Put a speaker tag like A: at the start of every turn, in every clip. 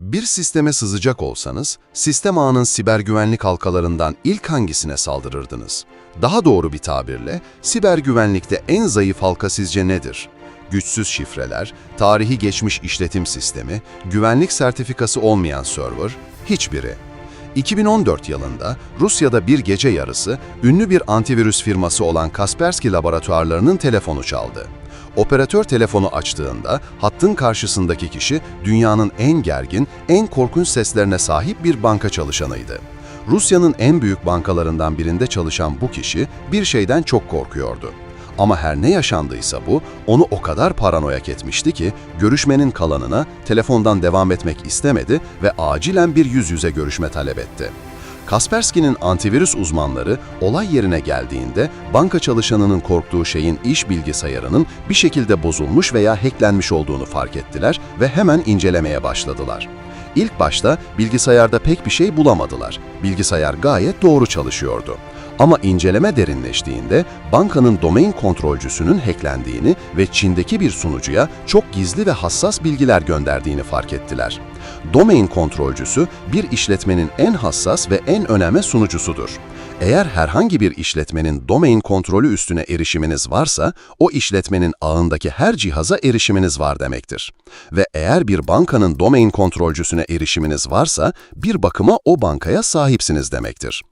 A: Bir sisteme sızacak olsanız, sistem ağının siber güvenlik halkalarından ilk hangisine saldırırdınız? Daha doğru bir tabirle, siber güvenlikte en zayıf halka sizce nedir? Güçsüz şifreler, tarihi geçmiş işletim sistemi, güvenlik sertifikası olmayan server, hiçbiri. 2014 yılında Rusya'da bir gece yarısı ünlü bir antivirüs firması olan Kaspersky laboratuvarlarının telefonu çaldı. Operatör telefonu açtığında hattın karşısındaki kişi dünyanın en gergin, en korkunç seslerine sahip bir banka çalışanıydı. Rusya'nın en büyük bankalarından birinde çalışan bu kişi bir şeyden çok korkuyordu. Ama her ne yaşandıysa bu, onu o kadar paranoyak etmişti ki görüşmenin kalanına telefondan devam etmek istemedi ve acilen bir yüz yüze görüşme talep etti. Kaspersky'nin antivirüs uzmanları olay yerine geldiğinde banka çalışanının korktuğu şeyin iş bilgisayarının bir şekilde bozulmuş veya hacklenmiş olduğunu fark ettiler ve hemen incelemeye başladılar. İlk başta bilgisayarda pek bir şey bulamadılar. Bilgisayar gayet doğru çalışıyordu. Ama inceleme derinleştiğinde bankanın domain kontrolcüsünün hacklendiğini ve Çin'deki bir sunucuya çok gizli ve hassas bilgiler gönderdiğini fark ettiler. Domain kontrolcüsü bir işletmenin en hassas ve en önemli sunucusudur. Eğer herhangi bir işletmenin domain kontrolü üstüne erişiminiz varsa, o işletmenin ağındaki her cihaza erişiminiz var demektir. Ve eğer bir bankanın domain kontrolcüsüne erişiminiz varsa, bir bakıma o bankaya sahipsiniz demektir.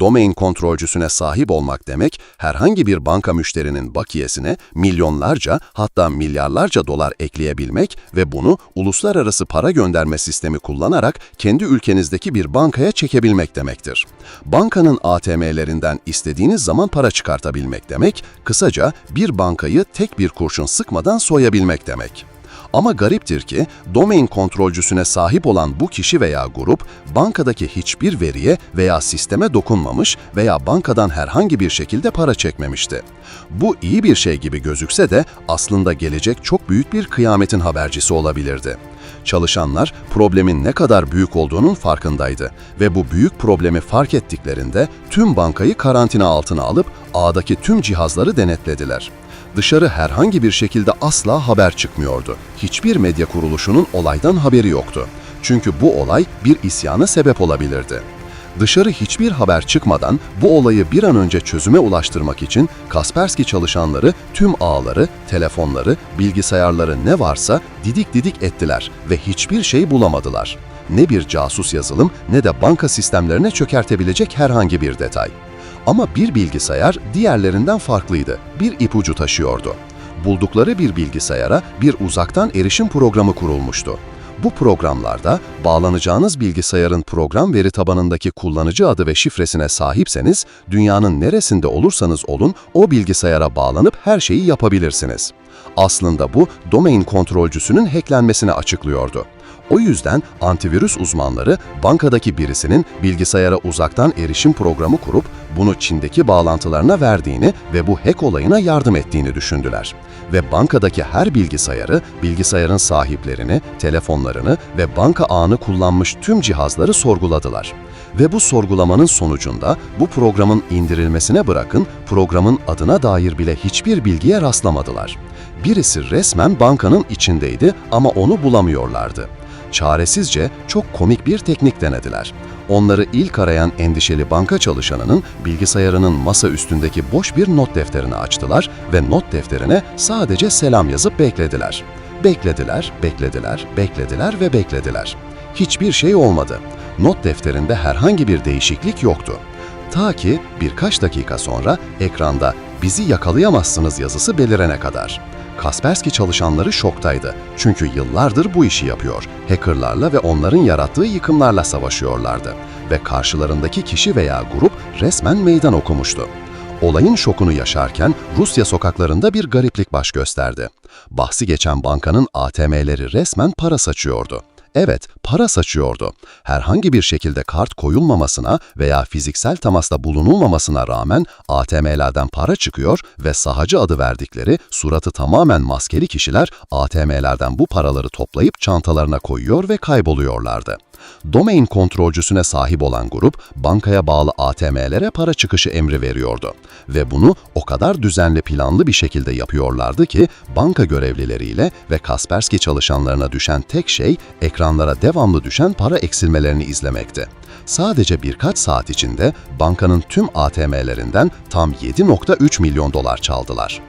A: Domain kontrolcüsüne sahip olmak demek, herhangi bir banka müşterinin bakiyesine milyonlarca hatta milyarlarca dolar ekleyebilmek ve bunu uluslararası para gönderme sistemi kullanarak kendi ülkenizdeki bir bankaya çekebilmek demektir. Bankanın ATM'lerinden istediğiniz zaman para çıkartabilmek demek, kısaca bir bankayı tek bir kurşun sıkmadan soyabilmek demek. Ama gariptir ki domain kontrolcüsüne sahip olan bu kişi veya grup bankadaki hiçbir veriye veya sisteme dokunmamış veya bankadan herhangi bir şekilde para çekmemişti. Bu iyi bir şey gibi gözükse de aslında gelecek çok büyük bir kıyametin habercisi olabilirdi. Çalışanlar problemin ne kadar büyük olduğunun farkındaydı ve bu büyük problemi fark ettiklerinde tüm bankayı karantina altına alıp ağdaki tüm cihazları denetlediler. Dışarı herhangi bir şekilde asla haber çıkmıyordu. Hiçbir medya kuruluşunun olaydan haberi yoktu. Çünkü bu olay bir isyana sebep olabilirdi. Dışarı hiçbir haber çıkmadan bu olayı bir an önce çözüme ulaştırmak için Kaspersky çalışanları tüm ağları, telefonları, bilgisayarları ne varsa didik didik ettiler ve hiçbir şey bulamadılar. Ne bir casus yazılım ne de banka sistemlerine çökertebilecek herhangi bir detay. Ama bir bilgisayar diğerlerinden farklıydı. Bir ipucu taşıyordu. Buldukları bir bilgisayara bir uzaktan erişim programı kurulmuştu. Bu programlarda bağlanacağınız bilgisayarın program veri tabanındaki kullanıcı adı ve şifresine sahipseniz, dünyanın neresinde olursanız olun o bilgisayara bağlanıp her şeyi yapabilirsiniz. Aslında bu domain kontrolcüsünün hacklenmesini açıklıyordu. O yüzden antivirüs uzmanları bankadaki birisinin bilgisayara uzaktan erişim programı kurup bunu Çin'deki bağlantılarına verdiğini ve bu hack olayına yardım ettiğini düşündüler. Ve bankadaki her bilgisayarı, bilgisayarın sahiplerini, telefonlarını ve banka ağını kullanmış tüm cihazları sorguladılar. Ve bu sorgulamanın sonucunda bu programın indirilmesine bırakın programın adına dair bile hiçbir bilgiye rastlamadılar. Birisi resmen bankanın içindeydi ama onu bulamıyorlardı. Çaresizce çok komik bir teknik denediler. Onları ilk arayan endişeli banka çalışanının bilgisayarının masa üstündeki boş bir not defterini açtılar ve not defterine sadece selam yazıp beklediler. Beklediler, beklediler, beklediler ve beklediler. Hiçbir şey olmadı. Not defterinde herhangi bir değişiklik yoktu. Ta ki birkaç dakika sonra ekranda bizi yakalayamazsınız yazısı belirene kadar. Kaspersky çalışanları şoktaydı. Çünkü yıllardır bu işi yapıyor. Hackerlarla ve onların yarattığı yıkımlarla savaşıyorlardı. Ve karşılarındaki kişi veya grup resmen meydan okumuştu. Olayın şokunu yaşarken Rusya sokaklarında bir gariplik baş gösterdi. Bahsi geçen bankanın ATM'leri resmen para saçıyordu. Evet, para saçıyordu. Herhangi bir şekilde kart koyulmamasına veya fiziksel temasta bulunulmamasına rağmen ATM'lerden para çıkıyor ve sahacı adı verdikleri suratı tamamen maskeli kişiler ATM'lerden bu paraları toplayıp çantalarına koyuyor ve kayboluyorlardı. Domain kontrolcüsüne sahip olan grup, bankaya bağlı ATM'lere para çıkışı emri veriyordu. Ve bunu o kadar düzenli planlı bir şekilde yapıyorlardı ki, banka görevlileriyle ve Kaspersky çalışanlarına düşen tek şey, ekran ekranlara devamlı düşen para eksilmelerini izlemekte. Sadece birkaç saat içinde bankanın tüm ATM'lerinden tam 7.3 milyon dolar çaldılar.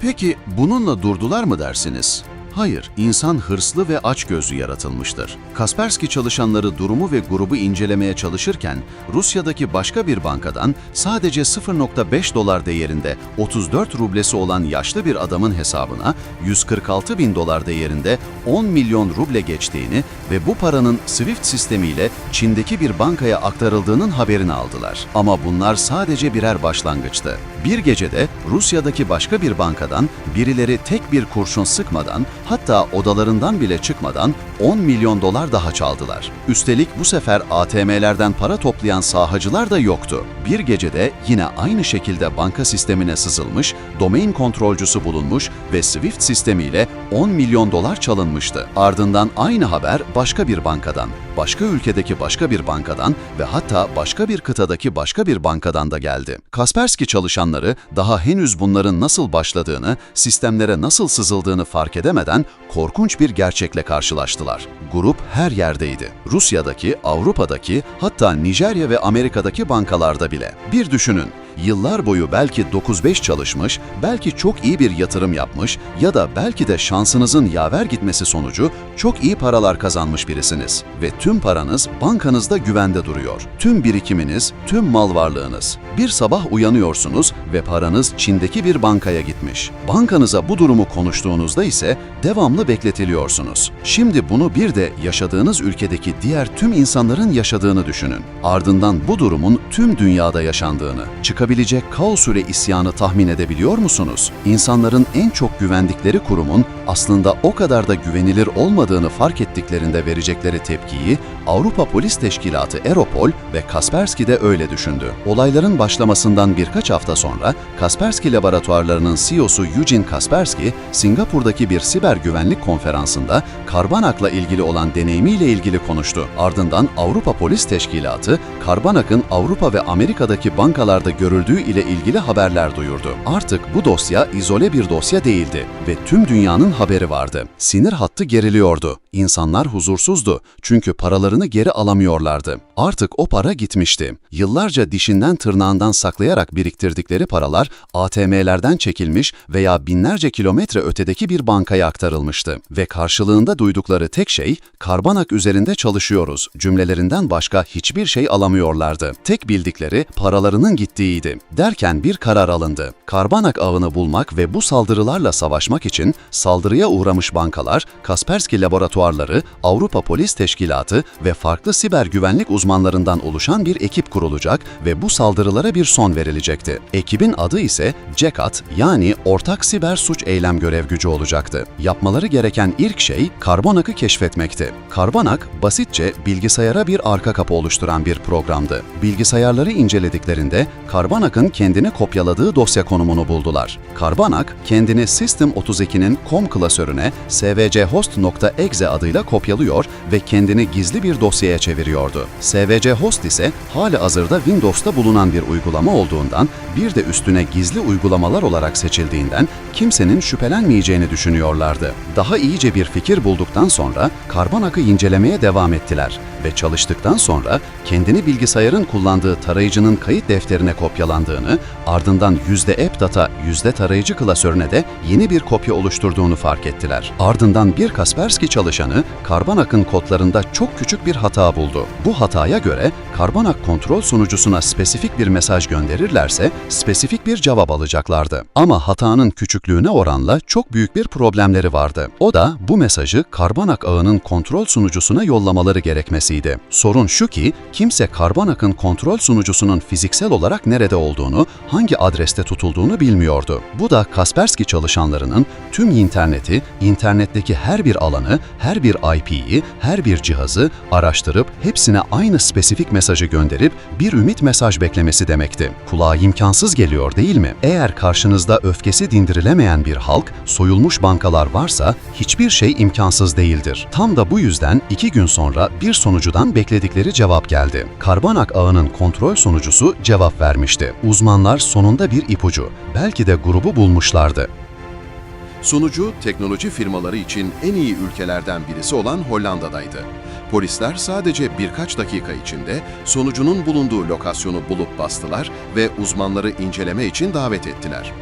B: Peki bununla durdular mı dersiniz? Hayır, insan hırslı ve açgözlü yaratılmıştır. Kaspersky çalışanları durumu ve grubu incelemeye çalışırken, Rusya'daki başka bir bankadan sadece 0.5 dolar değerinde 34 rublesi olan yaşlı bir adamın hesabına 146 bin dolar değerinde 10 milyon ruble geçtiğini ve bu paranın SWIFT sistemiyle Çin'deki bir bankaya aktarıldığının haberini aldılar. Ama bunlar sadece birer başlangıçtı. Bir gecede Rusya'daki başka bir bankadan birileri tek bir kurşun sıkmadan hatta odalarından bile çıkmadan 10 milyon dolar daha çaldılar. Üstelik bu sefer ATM'lerden para toplayan sahacılar da yoktu. Bir gecede yine aynı şekilde banka sistemine sızılmış, domain kontrolcüsü bulunmuş ve SWIFT sistemiyle 10 milyon dolar çalınmıştı. Ardından aynı haber başka bir bankadan, başka ülkedeki başka bir bankadan ve hatta başka bir kıtadaki başka bir bankadan da geldi. Kaspersky çalışanları daha henüz bunların nasıl başladığını, sistemlere nasıl sızıldığını fark edemeden korkunç bir gerçekle karşılaştılar. Grup her yerdeydi. Rusya'daki, Avrupa'daki, hatta Nijerya ve Amerika'daki bankalarda bile. Bir düşünün, yıllar boyu belki 9-5 çalışmış, belki çok iyi bir yatırım yapmış ya da belki de şansınızın yaver gitmesi sonucu çok iyi paralar kazanmış birisiniz. Ve tüm paranız bankanızda güvende duruyor. Tüm birikiminiz, tüm mal varlığınız. Bir sabah uyanıyorsunuz ve paranız Çin'deki bir bankaya gitmiş. Bankanıza bu durumu konuştuğunuzda ise devamlı bekletiliyorsunuz. Şimdi bunu bir de yaşadığınız ülkedeki diğer tüm insanların yaşadığını düşünün. Ardından bu durumun tüm dünyada yaşandığını, çıkabilecek kaos süre isyanı tahmin edebiliyor musunuz? İnsanların en çok güvendikleri kurumun aslında o kadar da güvenilir olmadığını fark ettiklerinde verecekleri tepkiyi Avrupa Polis Teşkilatı Europol ve Kaspersky de öyle düşündü. Olayların başlamasından birkaç hafta sonra Kaspersky laboratuvarlarının CEO'su Eugene Kaspersky, Singapur'daki bir siber güvenlik konferansında Karbanak'la ilgili olan deneyimiyle ilgili konuştu. Ardından Avrupa Polis Teşkilatı, Karbanak'ın Avrupa ve Amerika'daki bankalarda görüldüğü ile ilgili haberler duyurdu. Artık bu dosya izole bir dosya değildi ve tüm dünyanın haberi vardı. Sinir hattı geriliyordu. İnsanlar huzursuzdu çünkü paralarını geri alamıyorlardı. Artık o para gitmişti. Yıllarca dişinden tırnağından saklayarak biriktirdikleri paralar ATM'lerden çekilmiş veya binlerce kilometre ötedeki bir bankaya aktarılmıştı. Ve karşılığında duydukları tek şey, Karbanak üzerinde çalışıyoruz cümlelerinden başka hiçbir şey alamıyorlardı. Tek bildikleri paralarının gittiğiydi. Derken bir karar alındı. Karbanak ağını bulmak ve bu saldırılarla savaşmak için saldırıya uğramış bankalar, Kaspersky laboratuvarları, Avrupa Polis Teşkilatı ve farklı siber güvenlik uzmanlarından oluşan bir ekip kurulacak ve bu saldırılara bir son verilecekti. Ekibin adı ise CECAT yani Ortak Siber Suç Eylem Görev Gücü olacaktı. Yapmaları gereken ilk şey Karbonak'ı keşfetmekti. Karbonak basitçe bilgisayara bir arka kapı oluşturan bir programdı. Bilgisayarları incelediklerinde Karbonak'ın kendini kopyaladığı dosya konumunu buldular. Karbonak kendini System32'nin COM klasörüne svchost.exe adıyla kopyalıyor ve kendini gizli bir dosyaya çeviriyordu. svchost ise hali hazırda Windows'ta bulunan bir uygulama olduğundan bir de üstüne gizli uygulamalar olarak seçildiğinden kimsenin şüphelenmeyeceğini düşünüyorlardı. Daha iyice bir fikir bulduktan sonra Karbonak'ı incelemeye devam ettiler ve çalıştıktan sonra kendini bilgisayarın kullandığı tarayıcının kayıt defterine kopyalandığını, ardından %AppData tarayıcı klasörüne de yeni bir kopya oluşturduğunu fark ettiler. Ardından bir Kaspersky çalışanı Karbonak'ın kodlarında çok küçük bir hata buldu. Bu hataya göre Karbonak kontrol sunucusuna spesifik bir mesaj gönderirlerse spesifik bir cevap alacaklardı. Ama hatanın küçüklüğüne oranla çok büyük bir problemleri vardı. O da bu mesajı Karbonak ağının kontrol sunucusuna yollamaları gerekmesiydi. Sorun şu ki kimse Karbonak'ın kontrol sunucusunun fiziksel olarak nerede olduğunu, hangi adreste tutulduğunu bilmiyordu. Bu da Kaspersky çalışanlarının tüm interneti, internetteki her bir alanı, her bir IP'yi, her bir cihazı araştırıp hepsine aynı spesifik mesajı gönderip bir ümit mesaj beklemesi demekti. Kulağa imkansız geliyor değil mi? Eğer karşınızda öfkesi dindirilemeyen bir halk, soyulmuş bankalar varsa hiçbir şey imkansız değildir. Tam da bu yüzden iki gün sonra bir sonucudan bekledikleri cevap geldi. Karbanak ağının kontrol sonucusu cevap vermişti. Uzmanlar sonunda bir ipucu, belki de grubu bulmuşlardı.
A: Sunucu, teknoloji firmaları için en iyi ülkelerden birisi olan Hollanda'daydı. Polisler sadece birkaç dakika içinde sonucunun bulunduğu lokasyonu bulup bastılar ve uzmanları inceleme için davet ettiler.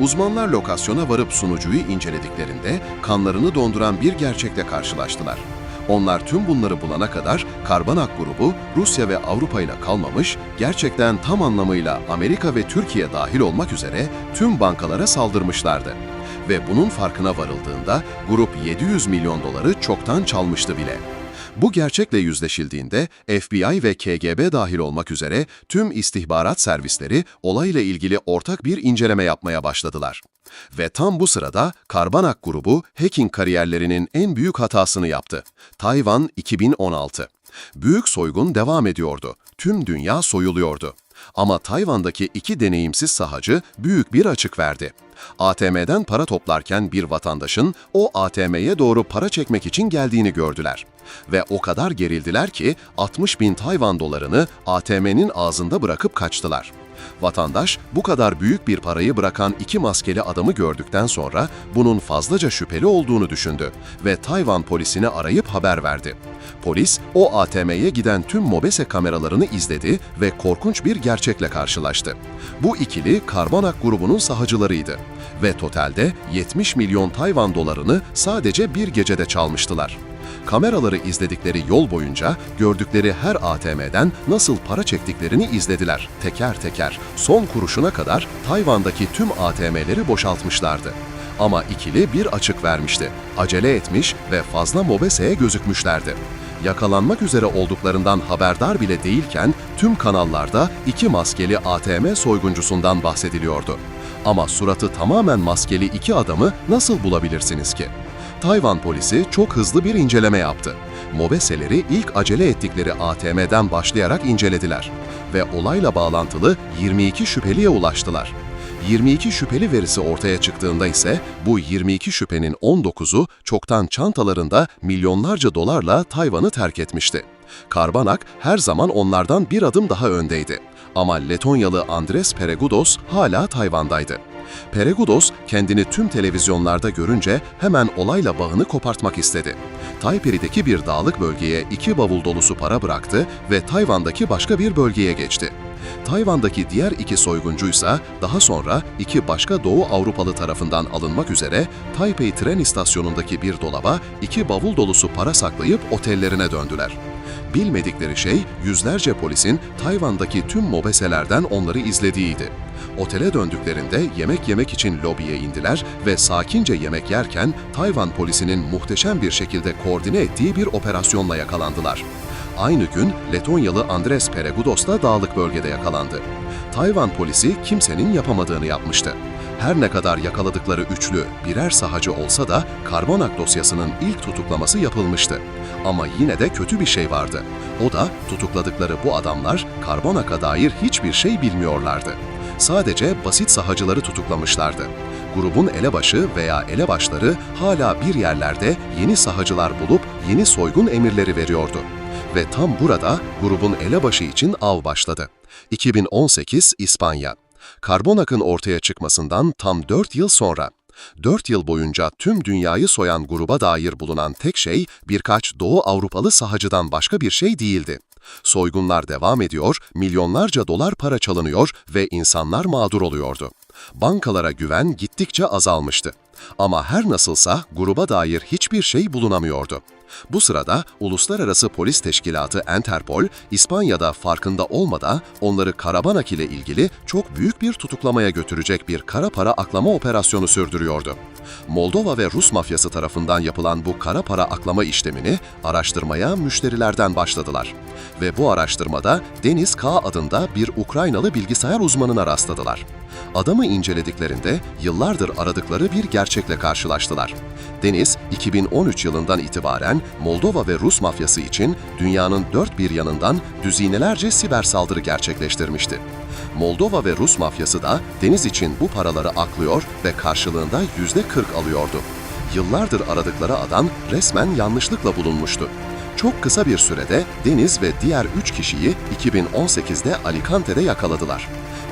A: Uzmanlar lokasyona varıp sunucuyu incelediklerinde kanlarını donduran bir gerçekle karşılaştılar. Onlar tüm bunları bulana kadar Karbanak grubu Rusya ve Avrupa ile kalmamış, gerçekten tam anlamıyla Amerika ve Türkiye dahil olmak üzere tüm bankalara saldırmışlardı. Ve bunun farkına varıldığında grup 700 milyon doları çoktan çalmıştı bile. Bu gerçekle yüzleşildiğinde FBI ve KGB dahil olmak üzere tüm istihbarat servisleri olayla ilgili ortak bir inceleme yapmaya başladılar. Ve tam bu sırada Karbanak grubu hacking kariyerlerinin en büyük hatasını yaptı. Tayvan 2016. Büyük soygun devam ediyordu. Tüm dünya soyuluyordu. Ama Tayvan'daki iki deneyimsiz sahacı büyük bir açık verdi. ATM'den para toplarken bir vatandaşın o ATM'ye doğru para çekmek için geldiğini gördüler. Ve o kadar gerildiler ki 60 bin Tayvan dolarını ATM'nin ağzında bırakıp kaçtılar. Vatandaş bu kadar büyük bir parayı bırakan iki maskeli adamı gördükten sonra bunun fazlaca şüpheli olduğunu düşündü ve Tayvan polisini arayıp haber verdi. Polis o ATM'ye giden tüm Mobese kameralarını izledi ve korkunç bir gerçekle karşılaştı. Bu ikili Karbanak grubunun sahacılarıydı ve totalde 70 milyon Tayvan dolarını sadece bir gecede çalmıştılar. Kameraları izledikleri yol boyunca gördükleri her ATM'den nasıl para çektiklerini izlediler. Teker teker, son kuruşuna kadar Tayvan'daki tüm ATM'leri boşaltmışlardı. Ama ikili bir açık vermişti. Acele etmiş ve fazla Mobese'ye gözükmüşlerdi. Yakalanmak üzere olduklarından haberdar bile değilken tüm kanallarda iki maskeli ATM soyguncusundan bahsediliyordu. Ama suratı tamamen maskeli iki adamı nasıl bulabilirsiniz ki? Tayvan polisi çok hızlı bir inceleme yaptı. Mobeseleri ilk acele ettikleri ATM'den başlayarak incelediler ve olayla bağlantılı 22 şüpheliye ulaştılar. 22 şüpheli verisi ortaya çıktığında ise bu 22 şüphenin 19'u çoktan çantalarında milyonlarca dolarla Tayvan'ı terk etmişti. Karbanak her zaman onlardan bir adım daha öndeydi. Ama Letonyalı Andres Peregudos hala Tayvan'daydı. Peregudos kendini tüm televizyonlarda görünce hemen olayla bağını kopartmak istedi. Taipei'deki bir dağlık bölgeye iki bavul dolusu para bıraktı ve Tayvan'daki başka bir bölgeye geçti. Tayvan'daki diğer iki soyguncuysa daha sonra iki başka Doğu Avrupalı tarafından alınmak üzere Taipei tren istasyonundaki bir dolaba iki bavul dolusu para saklayıp otellerine döndüler. Bilmedikleri şey yüzlerce polisin Tayvan'daki tüm mobeselerden onları izlediğiydi. Otele döndüklerinde yemek yemek için lobiye indiler ve sakince yemek yerken Tayvan polisinin muhteşem bir şekilde koordine ettiği bir operasyonla yakalandılar. Aynı gün Letonyalı Andres Peregudos da dağlık bölgede yakalandı. Tayvan polisi kimsenin yapamadığını yapmıştı. Her ne kadar yakaladıkları üçlü birer sahacı olsa da Karbonak dosyasının ilk tutuklaması yapılmıştı. Ama yine de kötü bir şey vardı. O da tutukladıkları bu adamlar Karbonak'a dair hiçbir şey bilmiyorlardı. Sadece basit sahacıları tutuklamışlardı. Grubun elebaşı veya elebaşları hala bir yerlerde yeni sahacılar bulup yeni soygun emirleri veriyordu. Ve tam burada grubun elebaşı için av başladı. 2018 İspanya. Karbonak'ın ortaya çıkmasından tam 4 yıl sonra. 4 yıl boyunca tüm dünyayı soyan gruba dair bulunan tek şey birkaç Doğu Avrupalı sahacıdan başka bir şey değildi. Soygunlar devam ediyor, milyonlarca dolar para çalınıyor ve insanlar mağdur oluyordu. Bankalara güven gittikçe azalmıştı. Ama her nasılsa gruba dair hiçbir şey bulunamıyordu. Bu sırada Uluslararası Polis Teşkilatı Interpol, İspanya'da farkında olmadan onları Karabanak ile ilgili çok büyük bir tutuklamaya götürecek bir kara para aklama operasyonu sürdürüyordu. Moldova ve Rus mafyası tarafından yapılan bu kara para aklama işlemini araştırmaya müşterilerden başladılar. Ve bu araştırmada Deniz K. adında bir Ukraynalı bilgisayar uzmanına rastladılar. Adamı incelediklerinde yıllardır aradıkları bir gerçekle karşılaştılar. Deniz, 2013 yılından itibaren Moldova ve Rus mafyası için dünyanın dört bir yanından düzinelerce siber saldırı gerçekleştirmişti. Moldova ve Rus mafyası da Deniz için bu paraları aklıyor ve karşılığında yüzde 40 alıyordu. Yıllardır aradıkları adam resmen yanlışlıkla bulunmuştu. Çok kısa bir sürede Deniz ve diğer 3 kişiyi 2018'de Alicante'de yakaladılar.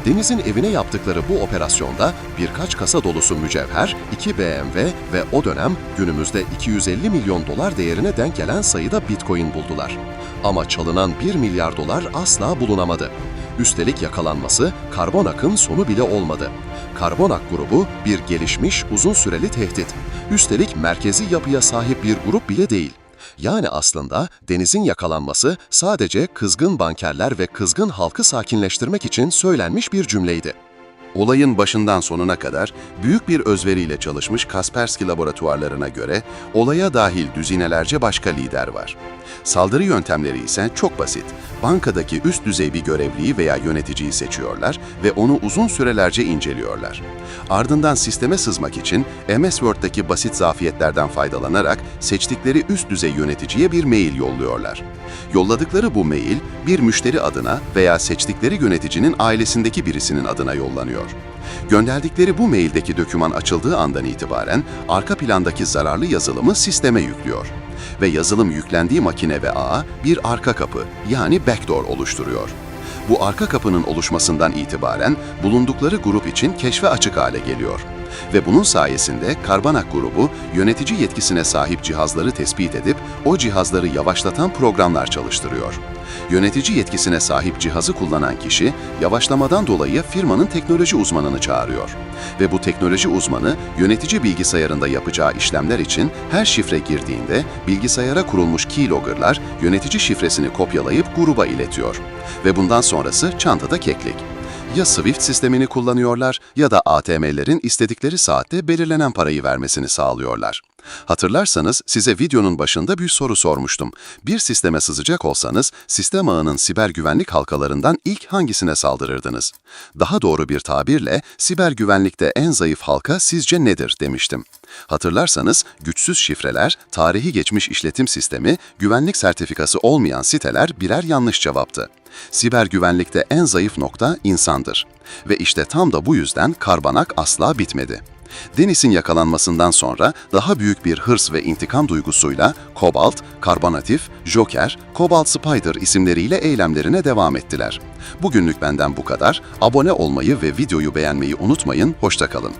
C: Deniz'in evine yaptıkları bu operasyonda birkaç kasa dolusu mücevher, 2 BMW ve o dönem günümüzde 250 milyon dolar değerine denk gelen sayıda bitcoin buldular. Ama çalınan 1 milyar dolar asla bulunamadı. Üstelik yakalanması Karbonak'ın sonu bile olmadı. Karbonak grubu bir gelişmiş uzun süreli tehdit. Üstelik merkezi yapıya sahip bir grup bile değil. Yani aslında Deniz'in yakalanması sadece kızgın bankerler ve kızgın halkı sakinleştirmek için söylenmiş bir cümleydi.
A: Olayın başından sonuna kadar büyük bir özveriyle çalışmış Kaspersky laboratuvarlarına göre olaya dahil düzinelerce başka lider var. Saldırı yöntemleri ise çok basit. Bankadaki üst düzey bir görevliyi veya yöneticiyi seçiyorlar ve onu uzun sürelerce inceliyorlar. Ardından sisteme sızmak için MS Word'daki basit zafiyetlerden faydalanarak seçtikleri üst düzey yöneticiye bir mail yolluyorlar. Yolladıkları bu mail bir müşteri adına veya seçtikleri yöneticinin ailesindeki birisinin adına yollanıyor. Gönderdikleri bu maildeki doküman açıldığı andan itibaren arka plandaki zararlı yazılımı sisteme yüklüyor. Ve yazılım yüklendiği makine ve ağa bir arka kapı yani backdoor oluşturuyor. Bu arka kapının oluşmasından itibaren bulundukları grup için keşfe açık hale geliyor. Ve bunun sayesinde Karbanak grubu yönetici yetkisine sahip cihazları tespit edip o cihazları yavaşlatan programlar çalıştırıyor. Yönetici yetkisine sahip cihazı kullanan kişi yavaşlamadan dolayı firmanın teknoloji uzmanını çağırıyor. Ve bu teknoloji uzmanı yönetici bilgisayarında yapacağı işlemler için her şifre girdiğinde bilgisayara kurulmuş keylogger'lar yönetici şifresini kopyalayıp gruba iletiyor. Ve bundan sonrası çantada keklik. Ya Swift sistemini kullanıyorlar ya da ATM'lerin istedikleri saatte belirlenen parayı vermesini sağlıyorlar. Hatırlarsanız size videonun başında bir soru sormuştum. Bir sisteme sızacak olsanız sistem ağının siber güvenlik halkalarından ilk hangisine saldırırdınız? Daha doğru bir tabirle siber güvenlikte en zayıf halka sizce nedir demiştim. Hatırlarsanız güçsüz şifreler, tarihi geçmiş işletim sistemi, güvenlik sertifikası olmayan siteler birer yanlış cevaptı. Siber güvenlikte en zayıf nokta insandır. Ve işte tam da bu yüzden Karbanak asla bitmedi. Deniz'in yakalanmasından sonra daha büyük bir hırs ve intikam duygusuyla Kobalt, Karbanatif, Joker, Cobalt Spider isimleriyle eylemlerine devam ettiler. Bugünlük benden bu kadar. Abone olmayı ve videoyu beğenmeyi unutmayın. Hoşçakalın.